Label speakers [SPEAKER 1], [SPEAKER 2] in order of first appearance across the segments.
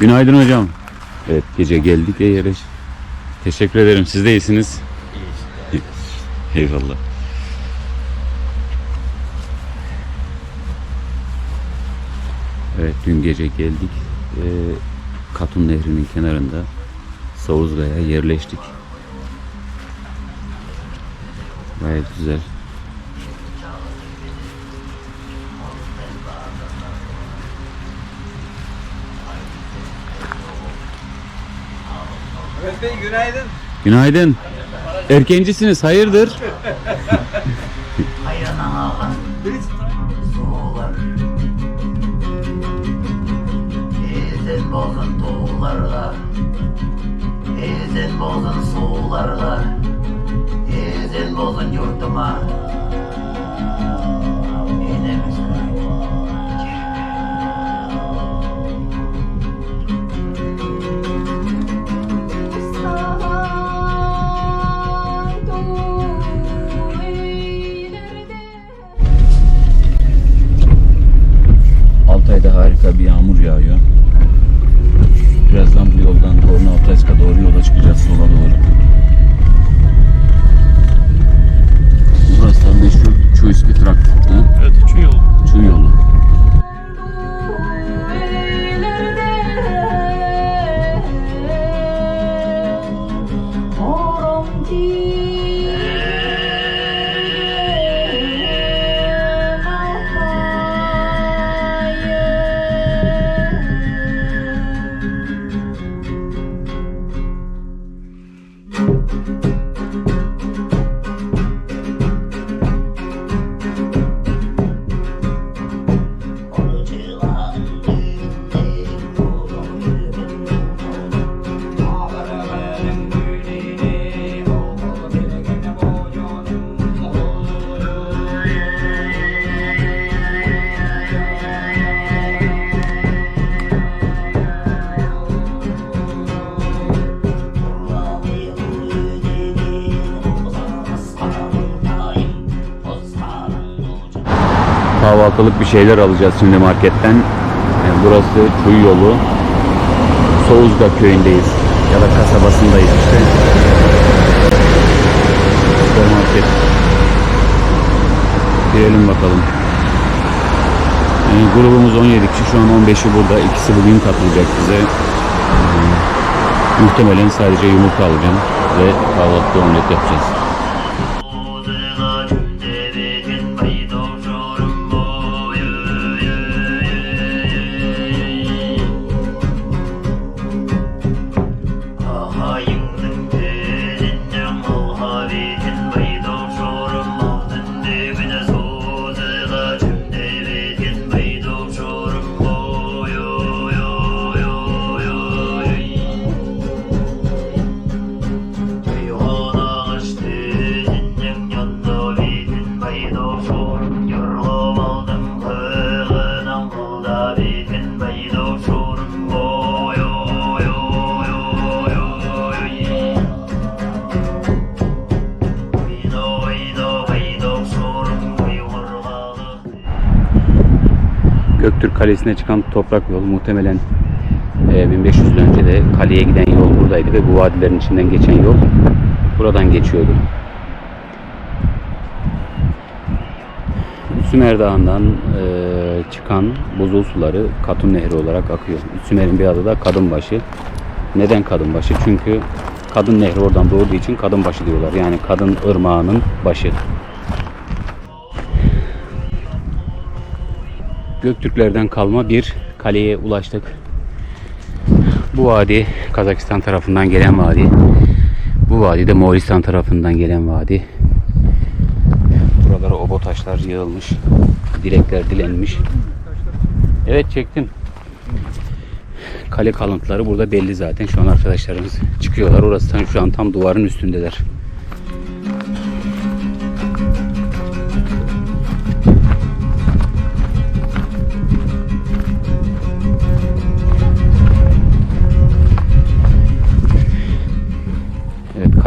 [SPEAKER 1] Günaydın hocam. Evet gece geldik Eğer'e. Teşekkür ederim. Siz de iyisiniz. Eyvallah. Evet dün gece geldik. Ee, Katun Nehri'nin kenarında Savuzga'ya yerleştik. Gayet güzel.
[SPEAKER 2] Evet Bey günaydın.
[SPEAKER 1] Günaydın. Erkencisiniz hayırdır?
[SPEAKER 3] Bozun soğularla Ezen bozun yurtuma
[SPEAKER 1] Altay'da harika bir yağmur yağıyor. Birazdan bu yoldan Torna Altayska doğru yola çıkacağız sola doğru. Burası da meşhur Çuyski Trakt. Ha?
[SPEAKER 2] Evet Çuy
[SPEAKER 1] Kahvaltılık bir şeyler alacağız şimdi marketten. Yani burası Çuy yolu. Soğuzga köyündeyiz. Ya da kasabasındayız işte. Süpermarket. Girelim bakalım. Yani grubumuz 17 kişi. Şu an 15'i burada. İkisi bugün katılacak bize. Hmm, Muhtemelen sadece yumurta alacağım. Ve kahvaltıda omlet yapacağız. Göktürk Kalesi'ne çıkan toprak yol muhtemelen e, 1500 yıl önce de kaleye giden yol buradaydı ve bu vadilerin içinden geçen yol buradan geçiyordu. Sümer Dağı'ndan e, çıkan buzul suları Katun Nehri olarak akıyor. Sümer'in bir adı da Kadınbaşı. Neden Kadınbaşı? Çünkü Kadın Nehri oradan doğduğu için Kadınbaşı diyorlar. Yani Kadın Irmağı'nın başı. Göktürklerden kalma bir kaleye ulaştık. Bu vadi Kazakistan tarafından gelen vadi. Bu vadi de Moğolistan tarafından gelen vadi. Buralara obo taşlar yığılmış. Direkler dilenmiş. Evet çektim. Kale kalıntıları burada belli zaten. Şu an arkadaşlarımız çıkıyorlar. Orası şu an tam duvarın üstündeler.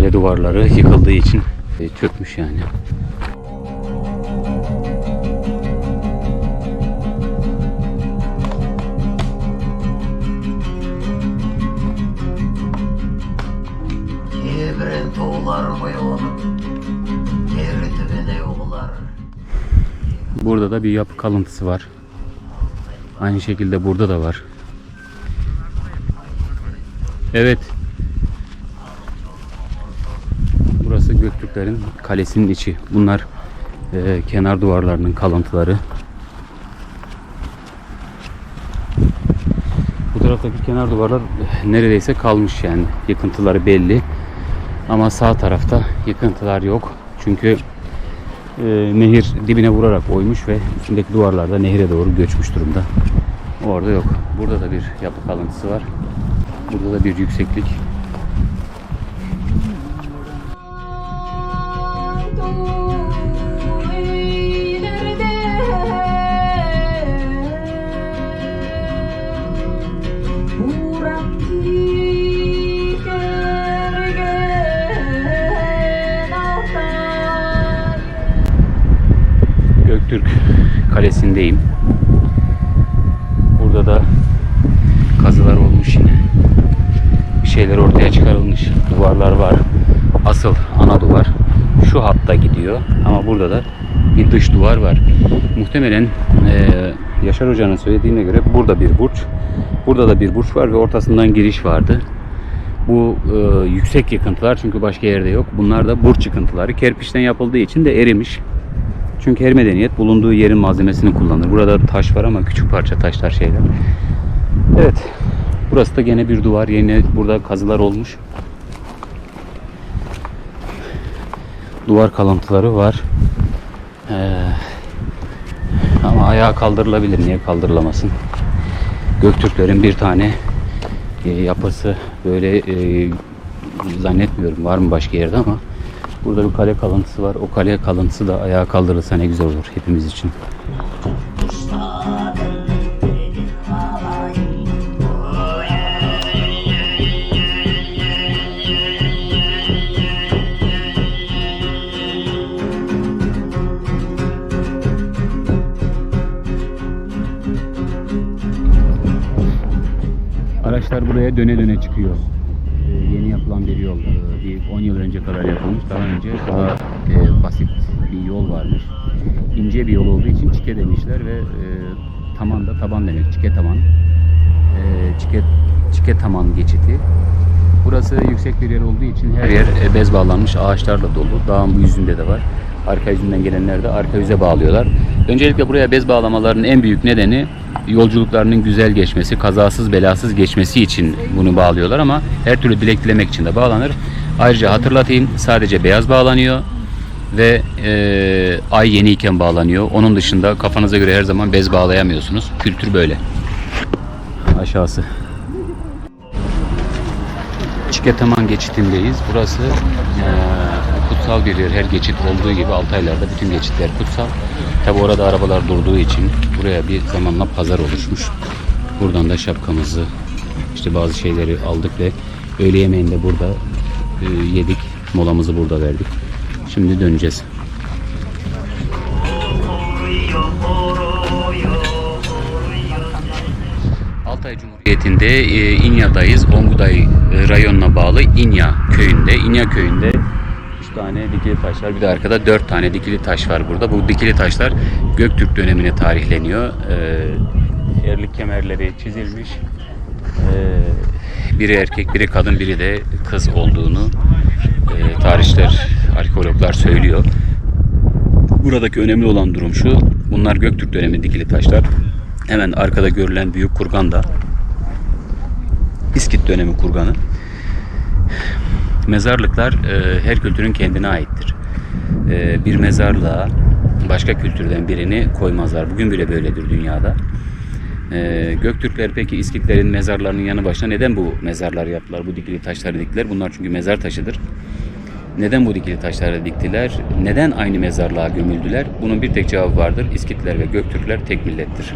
[SPEAKER 1] Kale duvarları yıkıldığı için e, çökmüş yani. Burada da bir yapı kalıntısı var. Aynı şekilde burada da var. Evet. Burası Göktürklerin kalesinin içi. Bunlar e, kenar duvarlarının kalıntıları. Bu taraftaki kenar duvarlar e, neredeyse kalmış yani. Yıkıntıları belli. Ama sağ tarafta yıkıntılar yok. Çünkü e, nehir dibine vurarak oymuş ve üstündeki duvarlar da nehire doğru göçmüş durumda. Orada yok. Burada da bir yapı kalıntısı var. Burada da bir yükseklik. Kalesi'ndeyim. Burada da kazılar olmuş yine. Bir şeyler ortaya çıkarılmış. Duvarlar var. Asıl ana duvar şu hatta gidiyor. Ama burada da bir dış duvar var. Muhtemelen eee, Yaşar Hoca'nın söylediğine göre burada bir burç. Burada da bir burç var ve ortasından giriş vardı. Bu e, yüksek yıkıntılar çünkü başka yerde yok. Bunlar da burç yıkıntıları. Kerpiçten yapıldığı için de erimiş. Çünkü her medeniyet bulunduğu yerin malzemesini kullanır. Burada taş var ama küçük parça taşlar şeyler. Evet. Burası da gene bir duvar. Yine burada kazılar olmuş. Duvar kalıntıları var. Ee, ama ayağa kaldırılabilir. Niye kaldırılamasın? Göktürklerin bir tane e, yapısı böyle e, zannetmiyorum var mı başka yerde ama burada bir kale kalıntısı var. O kale kalıntısı da ayağa kaldırılsa ne güzel olur hepimiz için. Araçlar buraya döne döne çıkıyor. Yeni yapılan bir yol. Ee, bir 10 yıl önce kadar yapılmış. Daha önce daha e, basit bir yol varmış. İnce bir yol olduğu için çike demişler ve e, taman da taban demek. Çike taman. E, çike, çike taman geçiti. Burası yüksek bir yer olduğu için her yer e, bez bağlanmış ağaçlarla dolu. Dağın bu yüzünde de var. Arka yüzünden gelenler de arka yüze bağlıyorlar. Öncelikle buraya bez bağlamalarının en büyük nedeni yolculuklarının güzel geçmesi, kazasız belasız geçmesi için bunu bağlıyorlar ama her türlü dilek dilemek için de bağlanır. Ayrıca hatırlatayım sadece beyaz bağlanıyor ve e, ay yeniyken bağlanıyor. Onun dışında kafanıza göre her zaman bez bağlayamıyorsunuz. Kültür böyle. Aşağısı. Çiketaman geçitindeyiz. Burası eee, kutsal yer. Her geçit olduğu gibi Altaylar'da bütün geçitler kutsal. Tabi orada arabalar durduğu için buraya bir zamanla pazar oluşmuş. Buradan da şapkamızı işte bazı şeyleri aldık ve öğle yemeğini de burada eee, yedik. Molamızı burada verdik. Şimdi döneceğiz. Cumhuriyeti'nde e, İnya'dayız. Onguday e, rayonuna bağlı İnya köyünde. İnya köyünde 3 tane dikili taş var. Bir de arkada 4 tane dikili taş var burada. Bu dikili taşlar Göktürk dönemine tarihleniyor. E, erlik kemerleri çizilmiş. E, biri erkek, biri kadın, biri de kız olduğunu e, tarihçiler, arkeologlar söylüyor. Buradaki önemli olan durum şu. Bunlar Göktürk dönemi dikili taşlar. Hemen arkada görülen büyük kurgan da İskit dönemi kurganı. Mezarlıklar e, her kültürün kendine aittir. E, bir mezarlığa başka kültürden birini koymazlar. Bugün bile böyledir dünyada. E, Göktürkler peki İskitlerin mezarlarının yanı başına neden bu mezarlar yaptılar? Bu dikili taşları diktiler. Bunlar çünkü mezar taşıdır. Neden bu dikili taşları diktiler? Neden aynı mezarlığa gömüldüler? Bunun bir tek cevabı vardır. İskitler ve Göktürkler tek millettir.